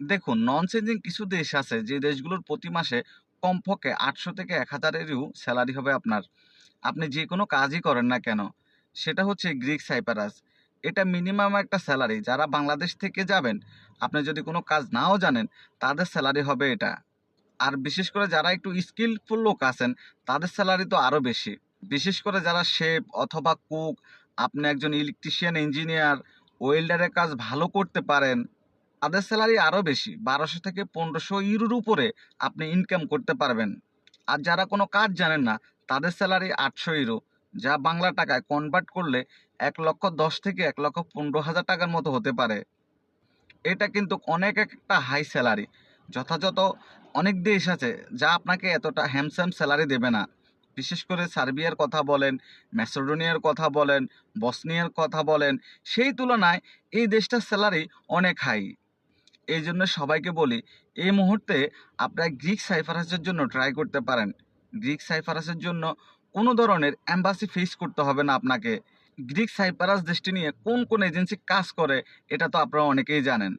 দেখুন নন চেঞ্জিং কিছু দেশ আছে যে দেশগুলোর প্রতি মাসে কমপক্ষে আটশো থেকে এক হাজারেরও স্যালারি হবে আপনার। আপনি যে কোনো কাজই করেন না কেন, সেটা হচ্ছে গ্রিক সাইপারাস এটা মিনিমাম একটা স্যালারি যারা বাংলাদেশ থেকে যাবেন, আপনি যদি কোনো কাজ নাও জানেন, তাদের স্যালারি হবে এটা। আর বিশেষ করে যারা একটু স্কিলফুল লোক আছেন, তাদের স্যালারি তো আরও বেশি। বিশেষ করে যারা শেফ অথবা কুক আপনি একজন ইলেকট্রিশিয়ান ইঞ্জিনিয়ার ওয়েল্ডারের কাজ ভালো করতে পারেন তাদের স্যালারি আরও বেশি, বারোশো থেকে পনেরোশো ইউরোর উপরে আপনি ইনকাম করতে পারবেন। আর যারা কোনো কাজ জানেন না, তাদের স্যালারি আটশো ইউরো যা বাংলা টাকায় কনভার্ট করলে এক লক্ষ দশ থেকে এক লক্ষ পনেরো হাজার টাকার মতো হতে পারে। এটা কিন্তু অনেক একটা হাই স্যালারি যথাযথ অনেক দেশ আছে, যা আপনাকে এতটা হ্যামস্যাম স্যালারি দেবে না। বিশেষ করে সার্বিয়ার কথা বলেন, ম্যাসেডোনিয়ার কথা বলেন, বসনিয়ার কথা বলেন, সেই তুলনায় এই দেশটার স্যালারি অনেক হাই এই জন্য সবাইকে বলি, এই মুহূর্তে আপনারা গ্রিক সাইফারাসের জন্য ট্রাই করতে পারেন। গ্রিক সাইফারাসের জন্য কোনো ধরনের অ্যাম্বাসি ফেস করতে হবে না আপনাকে। গ্রিক সাইপারাস দেশটি নিয়ে কোন কোন এজেন্সি কাজ করে, এটা তো আপনারা অনেকেই জানেন।